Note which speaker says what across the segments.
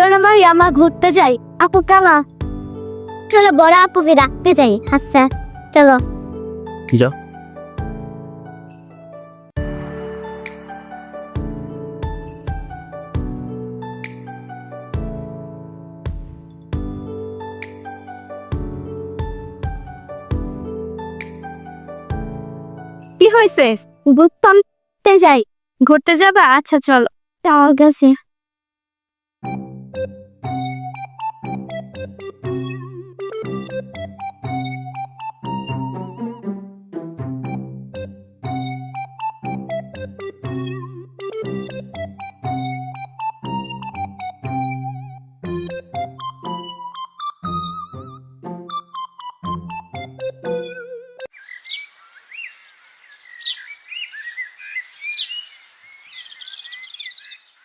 Speaker 1: তোর আমার আমা ঘুরতে যাই। আপু কামা চলো বড় আপুকে রাখতে যাই। আচ্ছা চলো।
Speaker 2: যাও
Speaker 1: কি হয়েছে ঘুরতে যাই। ঘুরতে যাবা? আচ্ছা চলো। তাও গেছে।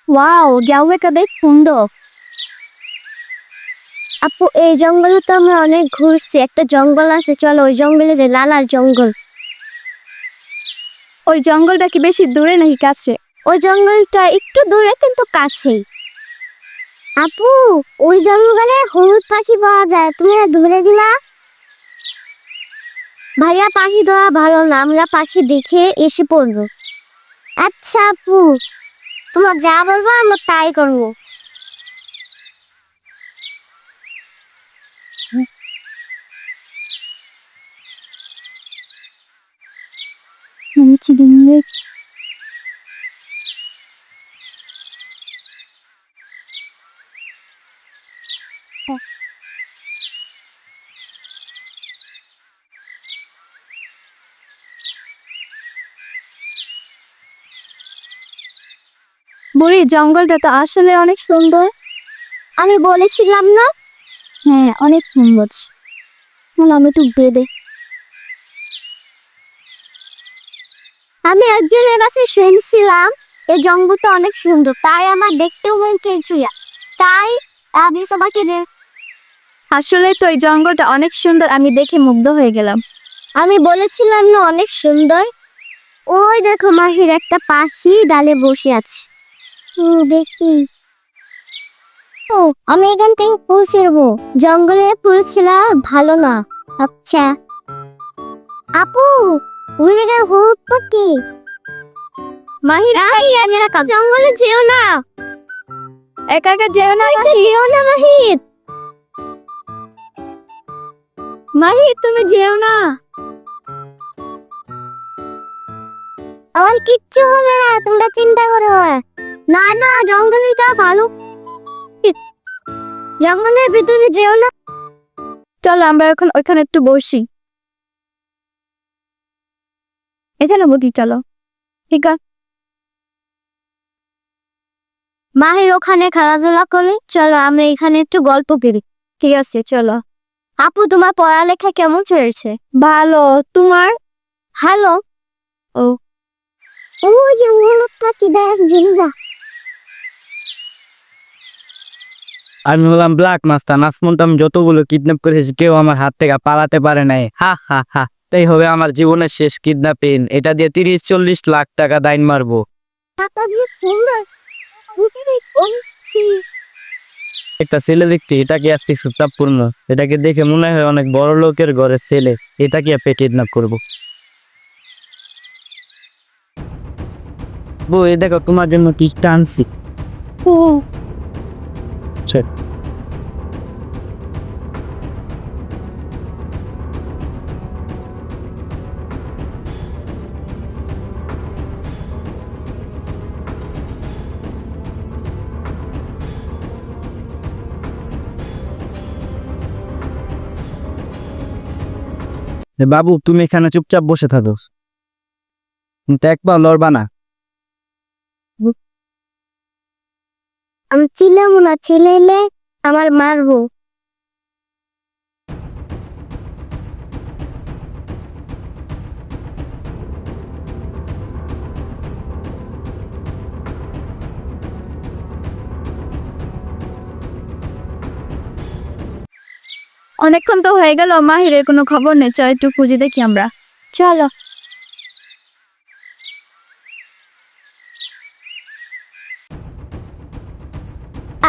Speaker 1: ওয়াও জায়গাটা বেশ সুন্দর আপু এই জঙ্গলে তো আমরা অনেক ঘুরছি। একটা জঙ্গল আছে চলো ওই জঙ্গলে যে লালার জঙ্গল। ওই জঙ্গলটা কি বেশি দূরে নাকি কাছে? ওই জঙ্গলটা একটু দূরে কিন্তু কাছেই। আপু ওই জঙ্গলে হলুদ পাখি পাওয়া যায় তুমি ধরে দিলা? ভাইয়া পাখি ধরা ভালো না আমরা পাখি দেখে এসে পড়ব। আচ্ছা আপু। তোমার যা বলব আমরা তাই করব। বুড়ি জঙ্গলটা তো আসলে অনেক সুন্দর। আমি বলেছিলাম না? হ্যাঁ অনেক সুন্দর। আমি একটু বেদে আমি একজনের কাছে শুনছিলাম এই জঙ্গলটা অনেক সুন্দর তাই আমার দেখতেও মন কেঁচুয়া তাই আমি সবাইকে আসলে তো এই জঙ্গলটা অনেক সুন্দর আমি দেখে মুগ্ধ হয়ে গেলাম। আমি বলেছিলাম না অনেক সুন্দর? ওই দেখো মাহির একটা পাখি ডালে বসে আছে। দেখি। ও আমি এখান থেকে ফুল ছিড়বো। জঙ্গলে ফুল ছিলা ভালো না। আচ্ছা। আপু গেল হলুদ পাখি মাহির কাজ জঙ্গলে যেও না। একা একা যেও না যেও না মাহির। মাহির তুমি যেও না। আমার কিচ্ছু হবে না তোমরা চিন্তা করো। না না না জঙ্গলে যা ভালো। জঙ্গলের ভিতরে যেও না। চল আমরা এখন ওইখানে একটু বসি। এখানে বসি চলো। ঠিক আছে মাহির ওখানে খেলাধুলা করে। চলো আমরা এখানে একটু গল্প করি। ঠিক আছে চলো। আপু তোমার পড়ালেখা কেমন চলছে? ভালো। তোমার? হ্যালো ও। ও যে পাখি জিনিদা
Speaker 2: আমি হলাম ব্ল্যাক মাস্টার নাসমন্ত আমি যতগুলো কিডন্যাপ করেছি কেউ আমার হাত থেকে পালাতে পারে নাই। হা হা হা। তাই হবে আমার জীবনের শেষ কিডন্যাপিং এটা দিয়ে তিরিশ চল্লিশ লাখ টাকা দাইন মারবো। একটা ছেলে দেখতে এটা কি আজকে সুতাপূর্ণ এটাকে দেখে মনে হয় অনেক বড় লোকের ঘরের ছেলে। এটা কি আপনি কিডন্যাপ করব? বউ এই দেখো তোমার জন্য কি টানছি।
Speaker 1: ও।
Speaker 2: এ বাবু, তুমি এখানে চুপচাপ বসে থাকো। কিন্তু একবার লড়বা না।
Speaker 1: আমি ছিলাম না এলে আমার মারবো। অনেকক্ষণ তো হয়ে গেল মাহিরের কোনো খবর নেই। চল একটু খুঁজে দেখি আমরা। চলো।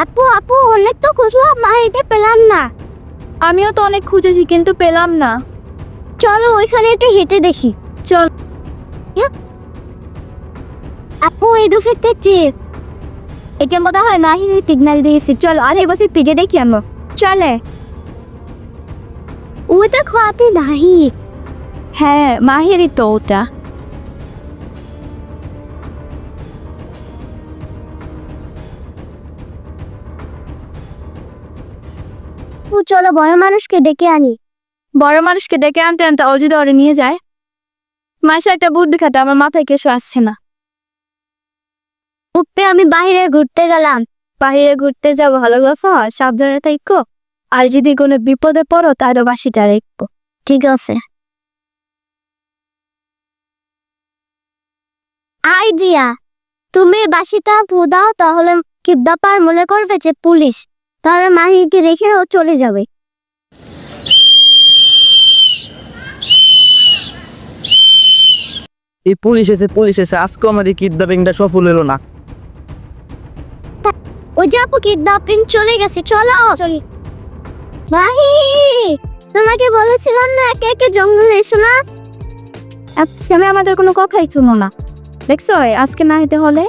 Speaker 1: আপু আপু অনেক তো খুঁজলাম মাহিকে পেলাম না।
Speaker 3: আমিও তো অনেক খুঁজেছি কিন্তু পেলাম না।
Speaker 1: চলো ওইখানে একটু হেঁটে দেখি।
Speaker 3: চল।
Speaker 1: আপু এই দু ফিরতে চিপ এটা মনে হয় নাহি সিগন্যাল দিয়েছি। চলো আর এবার পিজে দেখি আমরা। চলে। ওটা খাওয়াতে নাহি।
Speaker 3: হ্যাঁ মাহেরই তো ওটা।
Speaker 1: চলো বড় মানুষকে ডেকে আনি।
Speaker 3: বড় মানুষকে ডেকে আনতে আনতে যদি ওরে নিয়ে যায়। মাসে একটা বুদ্ধি খাটা আমার মাথায় কিছু আসছে না।
Speaker 1: উঠতে আমি বাহিরে ঘুরতে গেলাম।
Speaker 3: বাহিরে ঘুরতে যাব ভালো কথা? সাবধানে থাকো আর যদি কোনো বিপদে পড়ো তাহলে বাসিটা রেখো।
Speaker 1: ঠিক আছে। আইডিয়া! তুমি বাসিটা দাও তাহলে কি ব্যাপার মনে করবে যে পুলিশ। তাহলে মাহিকে রেখে ও চলে যাবে।
Speaker 2: এই পুলিশ এসে পুলিশ এসে আজকে এই কিডন্যাপিংটা সফল হলো না।
Speaker 1: ওই যে আপু কিডন্যাপিং চলে গেছে চলো চলি। মাহি তোমাকে বলেছিলাম না একে একে জঙ্গলে এসো না?
Speaker 3: ছেলে আমাদের কোনো কথাই শুনো না। দেখছ আজকে না হইতে হলে?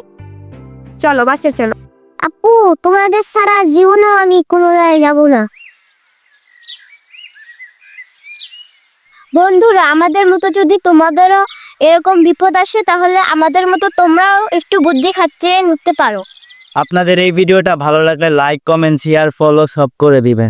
Speaker 3: চলো বাসে চলো।
Speaker 1: আপু তোমাদের সারা জীবনে আমি কোনো জায়গায় যাব না। বন্ধুরা আমাদের মতো যদি তোমাদেরও এরকম বিপদ আসে তাহলে আমাদের মতো তোমরাও একটু বুদ্ধি খাচ্ছে নিতে পারো।
Speaker 2: আপনাদের এই ভিডিওটা ভালো লাগলে লাইক কমেন্ট শেয়ার ফলো সব করে দিবেন